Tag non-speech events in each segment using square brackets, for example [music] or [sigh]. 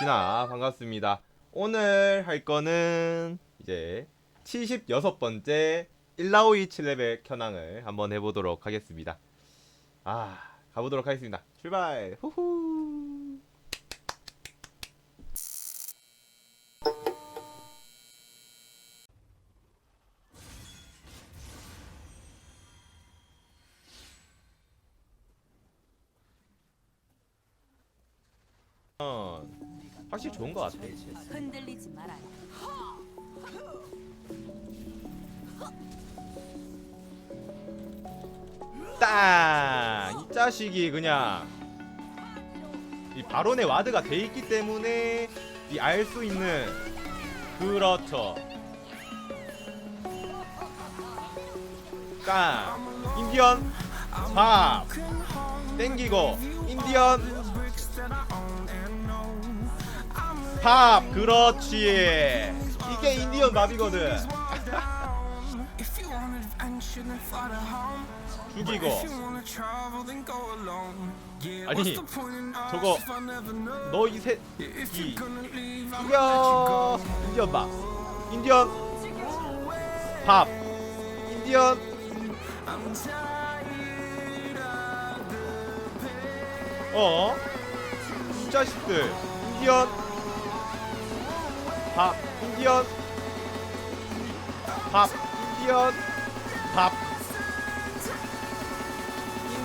진아 반갑습니다. 오늘 할 거는 이제 76번째 1라오이 7레벨 현황을 한번 해보도록 하겠습니다. 아 가보도록 하겠습니다. 출발! 후후! 확실히 좋은 것 같아. 흔들리지 말아요. 땅! 이 자식이 그냥 이 바론의 와드가 돼 있기 때문에 이 알 수 있는 그렇죠. 땅! 인디언 밥 땡기고 인디언 밥 그렇지. 이게 인디언 밥이거든. 죽이고. 아니 저거 너이 새끼 죽여. 인디언 밥 인디언 밥 인디언 어? 이 자식들 인디언 밥 인디언 밥 인디언 밥.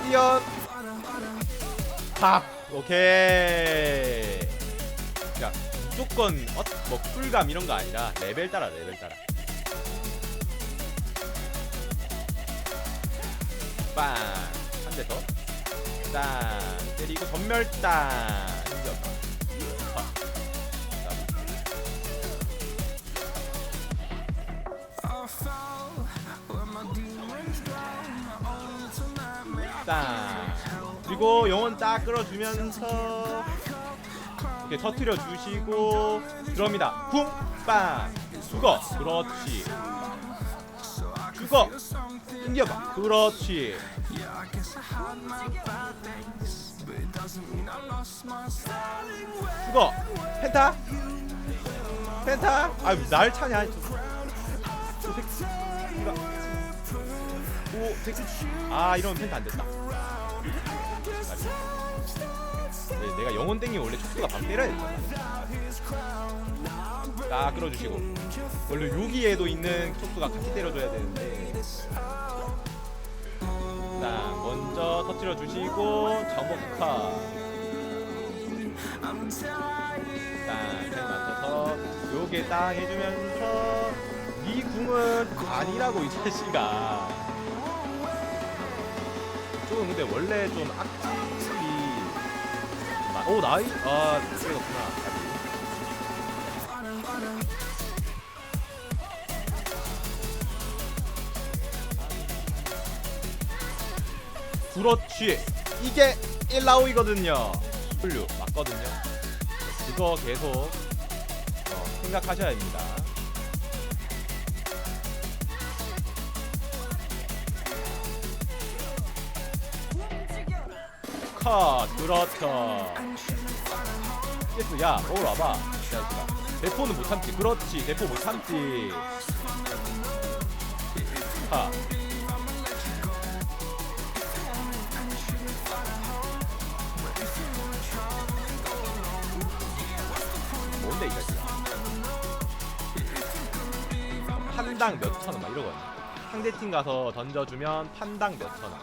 인디언 밥. 오케이. 야 무조건 어, 뭐 쿨감 이런 거 아니라 레벨 따라 레벨 따라. 빵 한 대 더. 땅 때리고 전멸 땅 땅 그리고 영혼 딱 끌어주면서 이렇게 터트려 주시고 들어옵니다. 쿵빵 죽어 그렇지. 죽어 인디어봐 그렇지. 죽어 펜타? 펜타? 아유 날 차냐 오 새끼 아 이러면 펜타 안 됐다. 네, 내가 영혼 땡기 원래 촉수가 방 때려야 되잖아. 딱 끌어주시고. 원래 여기에도 있는 촉수가 같이 때려줘야 되는데. 딱 먼저 터뜨려 주시고 정복카. 딱잘 맞춰서 요게 딱 해주면서 이 궁은 아니라고 이 자식아 좀 근데 원래 좀 악질이 마- 오 나이? 아 그랬구나. 그렇지. 이게 1라오이거든요. W 맞거든요. 그거 계속 어, 생각하셔야 됩니다 컷 그렇죠 예스 야 먹으러 와봐. 이 자식아 대포는 못 참지. 그렇지 대포 못 참지. 하 뭔데 이 자식아? 판당 몇천원 막 이러거든. 상대팀 가서 던져주면 판당 몇천원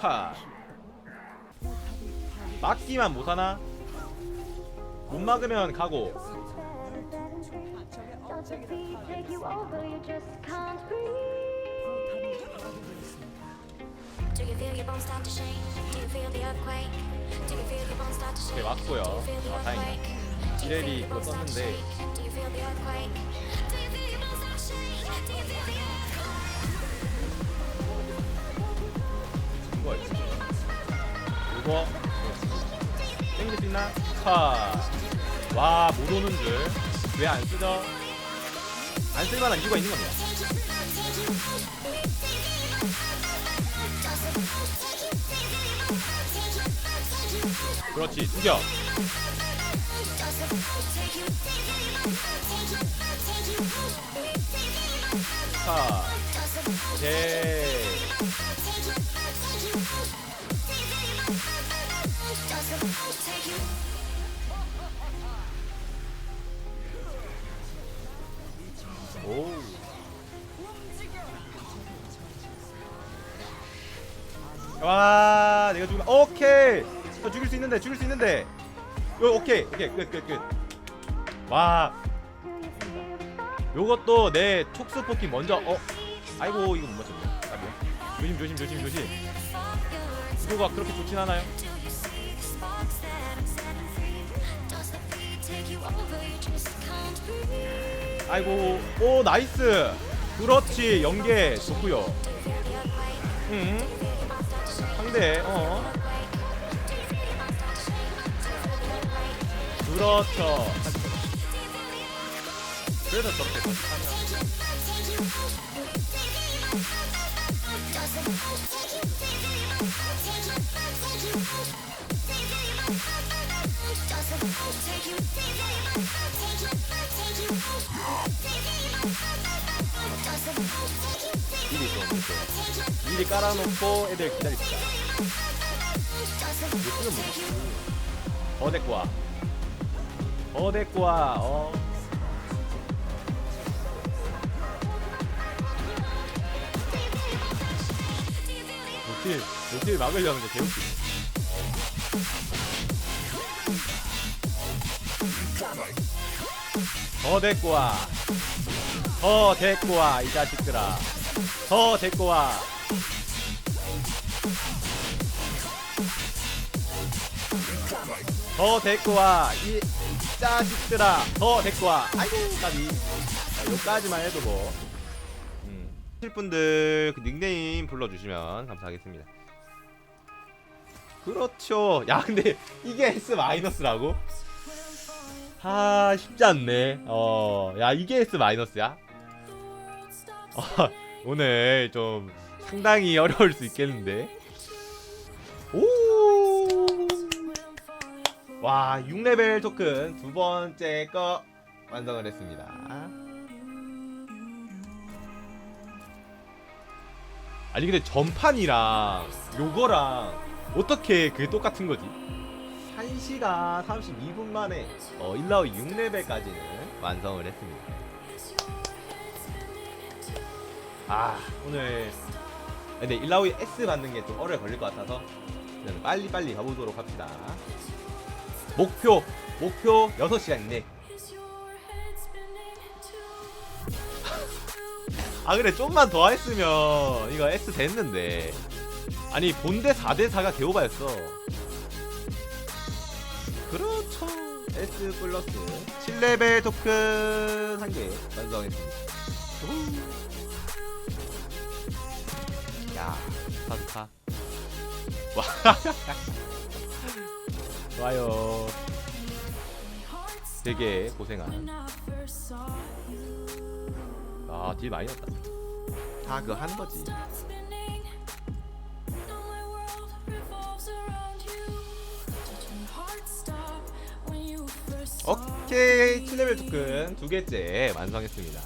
컷. 막기만 못하나? 못 막으면 가고? 오케이 맞고요 아 다행이다 your 그거 썼는데 거 있어. 요거 땡길 수 있나? 차. 와, 못 오는 줄. 왜 안 쓰죠? 안 쓸만한 이유가 있는 겁니다. 그렇지, 죽여. 자, 오케이. 오케이. 저 죽일 수 있는데, 죽일 수 있는데. 요 오케이, 오케이, 끝, 끝, 끝. 와, 요것도 내 촉수 뽑기 먼저. 어, 아이고 이거 못 맞췄네. 아, 조심, 조심, 조심, 조심. 구도가 그렇게 좋진 않아요. 아이고, 오 나이스. 그렇지, 연계 좋고요. 응. 상대, 어. 그렇죠. 그래서 저렇게 하면. 미리 좀 미리 깔아놓고 애들 기다립시다. 이거 뭐지? 어 와. 어 데리고 와. 어. 노틸 노틸 막으려는 거 개웃기. 더 데리고 와. 더 데리고 와, 이 자식들아. 더 데리고 와. 더 데리고 와, 이 자식들아. 더 데리고 와. 아이고, 까비. 자, 요까지만 해도 뭐. 음. 하실 분들 그 닉네임 불러주시면 감사하겠습니다. 그렇죠. 야, 근데 이게 S 마이너스라고? 아 쉽지 않네. 어, 야 이게 S 마이너스야? 어, 오늘 좀 상당히 어려울 수 있겠는데. 와 6레벨 토큰 두 번째 거 완성을 했습니다. 아니 근데 전판이랑 요거랑 어떻게 그게 똑같은 거지? 1시간 32분 만에 어, 일라우 6레벨까지는 완성을 했습니다. 아, 오늘 근데 일라우이 S 받는 게 좀 오래 걸릴 것 같아서 빨리빨리 가보도록 합시다. 목표, 목표 6시간 이내. [laughs] 아, 그래, 좀만 더 했으면 이거 S 됐는데. 아니, 본대 4대4가 개오바였어. 그렇죠. S 플러스 7레벨 토큰 한 개 완성했습니다. 우. 야, 좋다 좋다. 와, [laughs] 좋아요. 되게 고생한. 아, 딜 많이 났다. 다 그거 하는 거지. 오케이, 7레벨 토큰 두 개째 완성했습니다.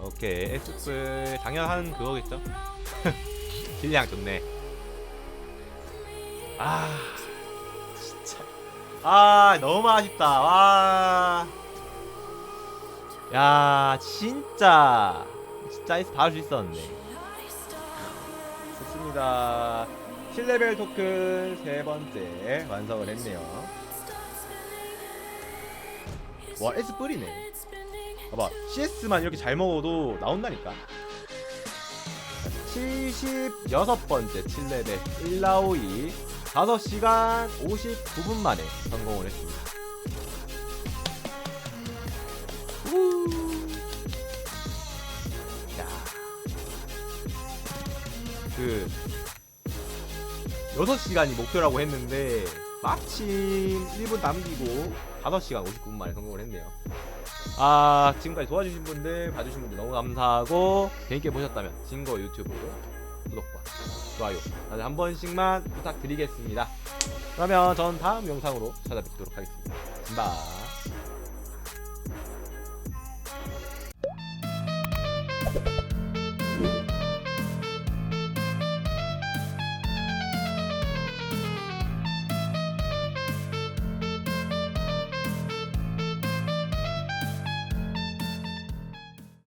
오케이, 에스플 당연한 그거겠죠? [laughs] 딜량 좋네. 아, 진짜. 아, 너무 아쉽다. 와. 야, 진짜. 진짜 에스 받을 수 있었는데. 좋습니다. 7레벨 토큰 세 번째 완성을 했네요. 와, S 뿌리네. 봐봐, CS만 이렇게 잘 먹어도 나온다니까. 76번째 7레벨 1라오이 5시간 59분 만에 성공을 했습니다. 우. 야. 그 6시간이 목표라고 했는데 마침 1분 남기고 5시간 59분 만에 성공을 했네요. 아 지금까지 도와주신 분들 봐주신 분들 너무 감사하고 재밌게 보셨다면 진거 유튜브 구독과 좋아요 다들 한 번씩만 부탁드리겠습니다. 그러면 전 다음 영상으로 찾아뵙도록 하겠습니다. 바